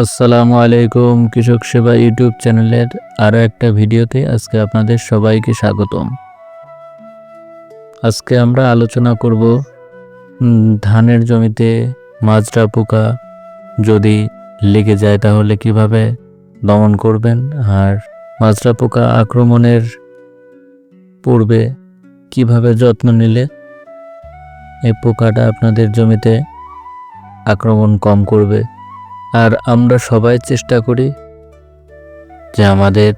আসসালামু আলাইকুম, কৃষক সেবা ইউটিউব চ্যানেলের আরও একটা ভিডিওতে আজকে আপনাদের সবাইকে স্বাগতম। আজকে আমরা আলোচনা করব ধানের জমিতে মাজরা পোকা যদি লেগে যায় তাহলে কীভাবে দমন করবেন? আর মাজরা পোকা আক্রমণের পূর্বে কীভাবে যত্ন নিলে এই পোকাটা আপনাদের জমিতে আক্রমণ কম করবে? আর আমরা সবাই চেষ্টা করি যে আমাদের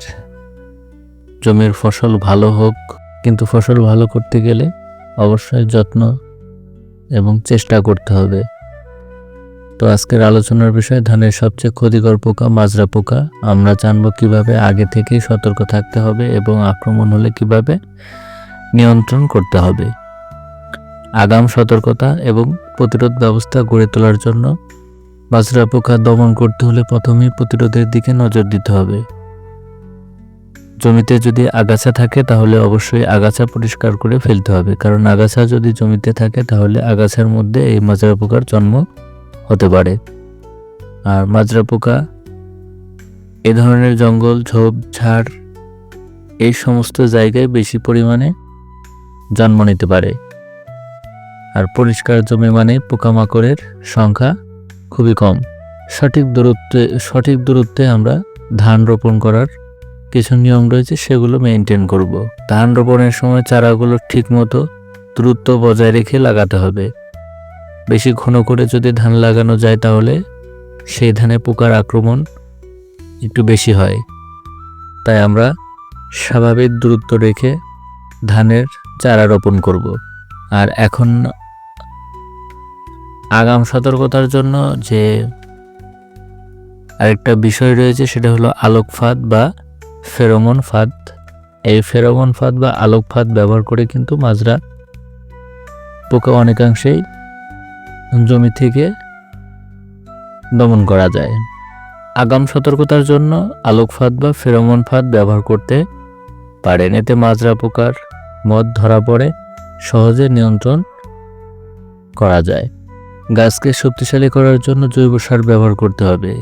জমির ফসল ভালো হোক, কিন্তু ফসল ভালো করতে গেলে অবশ্যই যত্ন এবং চেষ্টা করতে হবে। তো আজকের আলোচনার বিষয়, ধানের সবচেয়ে ক্ষতিকর পোকা মাজরা পোকা। আমরা জানব কীভাবে আগে থেকেই সতর্ক থাকতে হবে এবং আক্রমণ হলে কীভাবে নিয়ন্ত্রণ করতে হবে। আগাম সতর্কতা এবং প্রতিরোধ ব্যবস্থা গড়ে তোলার জন্য বাজরা পোকা দমন করতে হলে প্রথমেই প্রতিরোধের দিকে নজর দিতে হবে। জমিতে যদি আগাছা থাকে, তাহলে অবশ্যই আগাছা পরিষ্কার করে ফেলতে হবে। কারণ আগাছা যদি জমিতে থাকে, তাহলে আগাছার মধ্যে এই মাজরা পোকার জন্ম হতে পারে। আর মাজরা পোকা, এ ধরনের জঙ্গল, ঝোপ, ঝাড়, এই সমস্ত জায়গায় বেশি পরিমাণে জন্ম নিতে পারে। আর পরিষ্কার জমি মানে পোকামাকড়ের সংখ্যা খুবই কম সঠিক দূরত্বে সঠিক দূরত্বে আমরা ধান রোপণ করার কিছু নিয়ম রয়েছে, সেগুলো মেনটেন করব। ধান রোপণের সময় চারাগুলো ঠিকমতো দূরত্ব বজায় রেখে লাগাতে হবে বেশি ঘন করে যদি ধান লাগানো যায় তাহলে সেই ধানে পোকার আক্রমণ একটু বেশি হয় তাই আমরা স্বাভাবিক দূরত্ব রেখে ধানের চারা রোপণ করব। আর এখন আগাম সতর্কতার জন্য যে আরেকটা বিষয় রয়েছে, সেটা হলো আলোক ফাঁদ বা ফেরোমন ফাঁদ। এই ফেরোমন ফাঁদ বা আলোক ফাঁদ ব্যবহার করে কিন্তু মাজরা পোকা অনেকাংশেই জমি থেকে দমন করা যায়। আগাম সতর্কতার জন্য আলোক ফাঁদ বা ফেরোমন ফাঁদ ব্যবহার করতে পারেন। এতে মাজরা পোকার মদ ধরা পড়ে, সহজে নিয়ন্ত্রণ করা যায়। গাছকে শক্তিশালী করার জন্য জৈব সার ব্যবহার করতে হবে।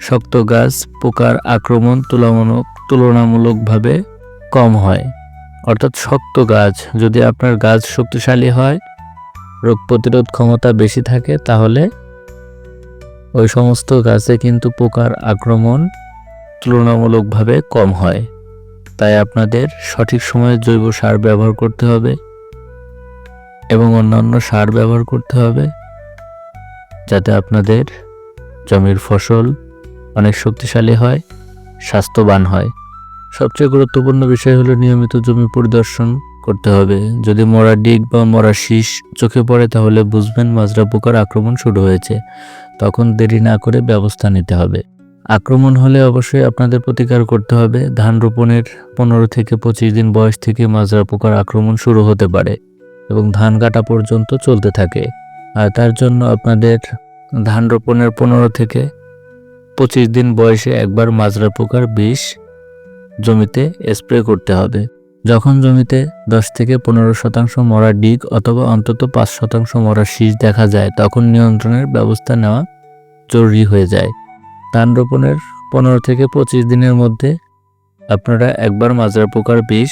শক্ত গাছ পোকার আক্রমণ তুলনামূলক তুলনামূলকভাবে কম হয়। অর্থাৎ শক্ত গাছ যদি আপনার গাছ শক্তিশালী হয়, রোগ প্রতিরোধ ক্ষমতা বেশি থাকে, তাহলে ওই সমস্ত গাছে কিন্তু পোকার আক্রমণ তুলনামূলকভাবে কম হয়। তাই আপনাদের সঠিক সময়ে জৈব সার ব্যবহার করতে হবে। এবং অন্যান্য সার ব্যবহার করতে হবে যাতে আপনাদের জমির ফসল অনেক শক্তিশালী হয়, স্বাস্থ্যবান হয়। সবচেয়ে গুরুত্বপূর্ণ বিষয় হলো নিয়মিত জমি পরিদর্শন করতে হবে। যদি মরা ডিগ বা মরা শীষ চোখে পড়ে তাহলে বুঝবেন মাজরা পোকার আক্রমণ শুরু হয়েছে। তখন দেরি না করে ব্যবস্থা নিতে হবে। আক্রমণ হলে অবশ্যই আপনাদের প্রতিকার করতে হবে। ধান রোপণের পনেরো থেকে পঁচিশ দিন বয়স থেকে মাজরা পোকার আক্রমণ শুরু হতে পারে। এবং ধান কাটা পর্যন্ত চলতে থাকে। আর তার জন্য আপনাদের ধান রোপণের পনেরো থেকে পঁচিশ দিন বয়সে একবার মাজরা পোকার বিষ জমিতে স্প্রে করতে হবে। যখন জমিতে দশ থেকে পনেরো শতাংশ মরা ডিগ অথবা অন্তত পাঁচ শতাংশ মরা শীষ দেখা যায়, তখন নিয়ন্ত্রণের ব্যবস্থা নেওয়া জরুরি হয়ে যায়। ধান রোপণের পনেরো থেকে পঁচিশ দিনের মধ্যে আপনারা একবার মাজরা পোকার বিষ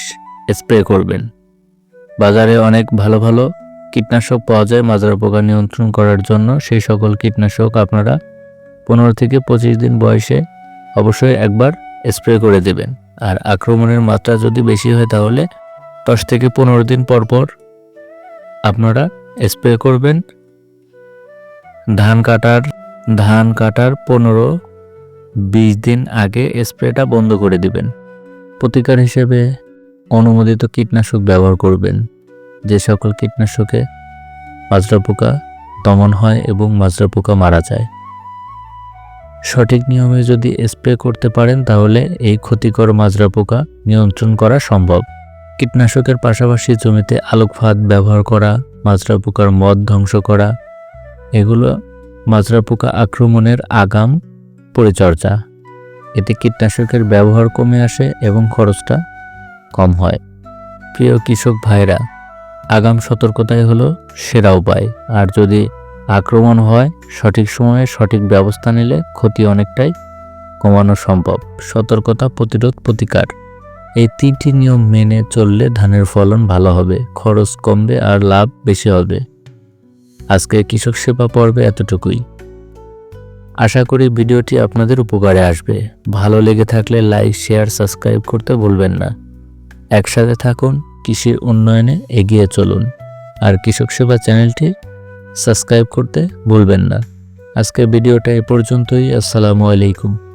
স্প্রে করবেন। বাজারে অনেক ভালো ভালো কীটনাশক পাওয়া যায় মাজরা পোকা নিয়ন্ত্রণ করার জন্য। সেই সকল কীটনাশক আপনারা পনেরো থেকে পঁচিশ দিন বয়সে অবশ্যই একবার স্প্রে করে দেবেন। আর আক্রমণের মাত্রা যদি বেশি হয় তাহলে দশ থেকে পনেরো দিন পর পর আপনারা স্প্রে করবেন। ধান কাটার ধান কাটার পনেরো বিশ দিন আগে স্প্রেটা বন্ধ করে দিবেন। প্রতিকার হিসেবে অনুমোদিত কীটনাশক ব্যবহার করবেন। যে সকল কীটনাশকে মাজরা পোকা দমন হয় এবং মাজরা পোকা মারা যায়। সঠিক নিয়মে যদি স্প্রে করতে পারেন, তাহলে এই ক্ষতিকর মাজরা পোকা নিয়ন্ত্রণ করা সম্ভব। কীটনাশকের পাশাপাশি জমিতে আলোক ফাঁদ ব্যবহার করা মাজরা পোকার মদ ধ্বংস করা, এগুলো মাজরা পোকা আক্রমণের আগাম পরিচর্যা। এতে কীটনাশকের ব্যবহার কমে আসে এবং খরচটা কম হয়। প্রিয় কৃষক ভাইরা, আগাম সতর্কতাই হলো সেরা উপায়। আর যদি আক্রমণ হয়, সঠিক সময়ে সঠিক ব্যবস্থা নিলে ক্ষতি অনেকটাই কমানো সম্ভব। সতর্কতা প্রতিরোধ প্রতিকার। এই তিনটি নিয়ম মেনে চললে ধানের ফলন ভালো হবে, খরচ কমবে আর লাভ বেশি হবে। আজকে কৃষক সেবা পর্বে এতটুকুই। আশা করি ভিডিওটি আপনাদের উপকারে আসবে। ভালো লেগে থাকলে লাইক, শেয়ার, সাবস্ক্রাইব করতে ভুলবেন না। একসাথে থাকুন কৃষির উন্নয়নে এগিয়ে চলুন। আর কৃষক সেবা চ্যানেলটি সাবস্ক্রাইব করতে ভুলবেন না। আজকের ভিডিওটা এ পর্যন্তই। আসসালামু আলাইকুম।